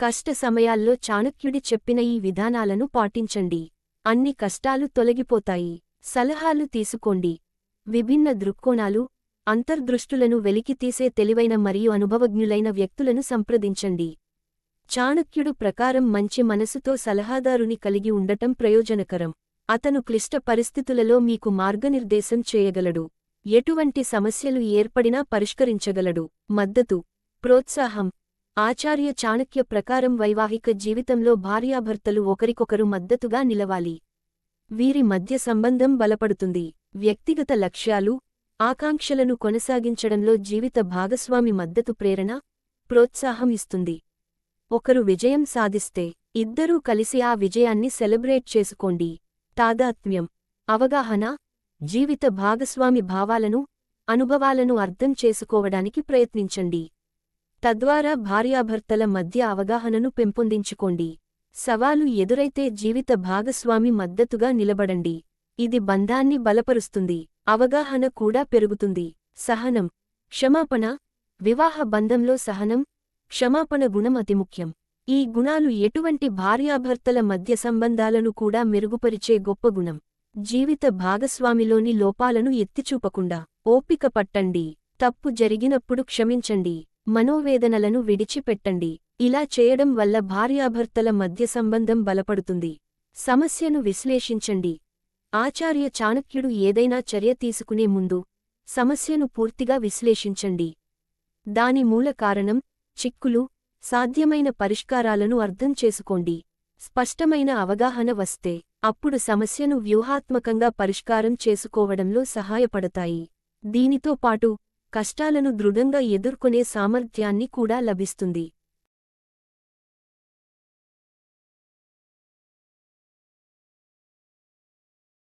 కష్ట సమయాల్లో చాణక్యుడి చెప్పిన ఈ విధానాలను పాటించండి. అన్ని కష్టాలు తొలగిపోతాయి. సలహాలు తీసుకోండి. విభిన్న దృక్కోణాలు అంతర్దృష్టులను వెలికితీసే తెలివైన మరియు అనుభవజ్ఞులైన వ్యక్తులను సంప్రదించండి. చాణక్యుడు ప్రకారం మంచి మనసుతో సలహాదారుని కలిగి ఉండటం ప్రయోజనకరం. అతను క్లిష్ట పరిస్థితులలో మీకు మార్గనిర్దేశం చేయగలడు. ఎటువంటి సమస్యలు ఏర్పడినా పరిష్కరించగలడు. మద్దతు ప్రోత్సాహం ఆచార్య చాణక్య ప్రకారం వైవాహిక జీవితంలో భార్యాభర్తలు ఒకరికొకరు మద్దతుగా నిలవాలి. వీరి మధ్య సంబంధం బలపడుతుంది. వ్యక్తిగత లక్ష్యాలు ఆకాంక్షలను కొనసాగించడంలో జీవిత భాగస్వామి మద్దతు ప్రేరణ ప్రోత్సాహం ఇస్తుంది. ఒకరు విజయం సాధిస్తే ఇద్దరూ కలిసి ఆ విజయాన్ని సెలబ్రేట్ చేసుకోండి. తాదాత్మ్యం అవగాహన జీవిత భాగస్వామి భావాలను అనుభవాలను అర్థం చేసుకోవడానికి ప్రయత్నించండి. తద్వారా భార్యాభర్తల మధ్య అవగాహనను పెంపొందించుకోండి. సవాలు ఎదురైతే జీవిత భాగస్వామి మద్దతుగా నిలబడండి. ఇది బంధాన్ని బలపరుస్తుంది. అవగాహన కూడా పెరుగుతుంది. సహనం. క్షమాపణ. వివాహ బంధంలో సహనం. క్షమాపణ గుణం అతి ముఖ్యం. ఈ గుణాలు ఎటువంటి భార్యాభర్తల మధ్య సంబంధాలను కూడా మెరుగుపరిచే గొప్ప గుణం. జీవిత భాగస్వామిలోని లోపాలను ఎత్తిచూపకుండా ఓపిక పట్టండి. తప్పు జరిగినప్పుడు క్షమించండి. మనోవేదనలను విడిచిపెట్టండి. ఇలా చేయడం వల్ల భార్యాభర్తల మధ్య సంబంధం బలపడుతుంది. సమస్యను విశ్లేషించండి. ఆచార్య చాణక్యుడు ఏదైనా చర్య తీసుకునే ముందు సమస్యను పూర్తిగా విశ్లేషించండి. దాని మూల కారణం చిక్కులు సాధ్యమైన పరిష్కారాలను అర్థం చేసుకోండి. స్పష్టమైన అవగాహన వస్తే అప్పుడు సమస్యను వ్యూహాత్మకంగా పరిష్కారం చేసుకోవడంలో సహాయపడతాయి. దీనితో పాటు కష్టాలను దృఢంగా ఎదుర్కొనే సామర్థ్యాన్ని కూడా లభిస్తుంది.